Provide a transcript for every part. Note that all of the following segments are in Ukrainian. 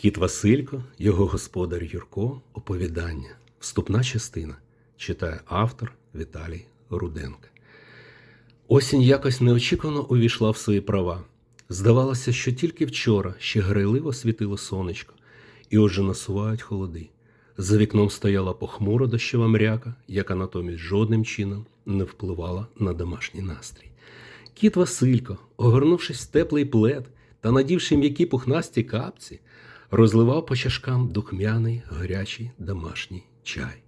Кіт Василько, його господар Юрко, оповідання. Вступна частина. Читає автор Віталій Руденко. Осінь якось неочікувано увійшла в свої права. Здавалося, що тільки вчора ще грайливо світило сонечко, і отже насувають холоди. За вікном стояла похмура дощова мряка, яка натомість жодним чином не впливала на домашній настрій. Кіт Василько, огорнувшись в теплий плед та надівши м'які пухнасті капці, розливав по чашкам духмяний гарячий домашній чай.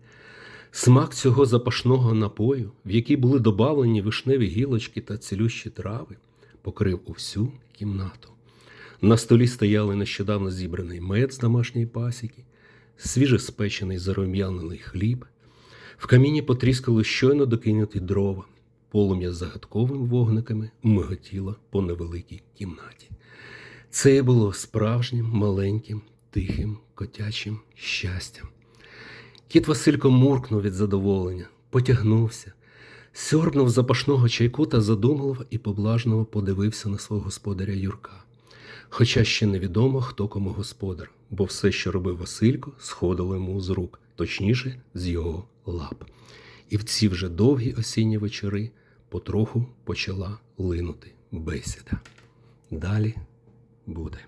Смак цього запашного напою, в який були добавлені вишневі гілочки та цілющі трави, покрив усю кімнату. На столі стояли нещодавно зібраний мед з домашньої пасіки, свіжеспечений зарум'янений хліб. В каміні потріскали щойно докинуті дрова. Полум'я з загадковими вогниками миготіло по невеликій кімнаті. Це було справжнім, маленьким, тихим, котячим щастям. Кіт Василько муркнув від задоволення, потягнувся, сьорбнув запашного чайку та задумливо і поблажливо подивився на свого господаря Юрка. Хоча ще невідомо, хто кому господар, бо все, що робив Василько, сходило йому з рук, точніше, з його лап. І в ці вже довгі осінні вечори потроху почала линути бесіда. Далі буде.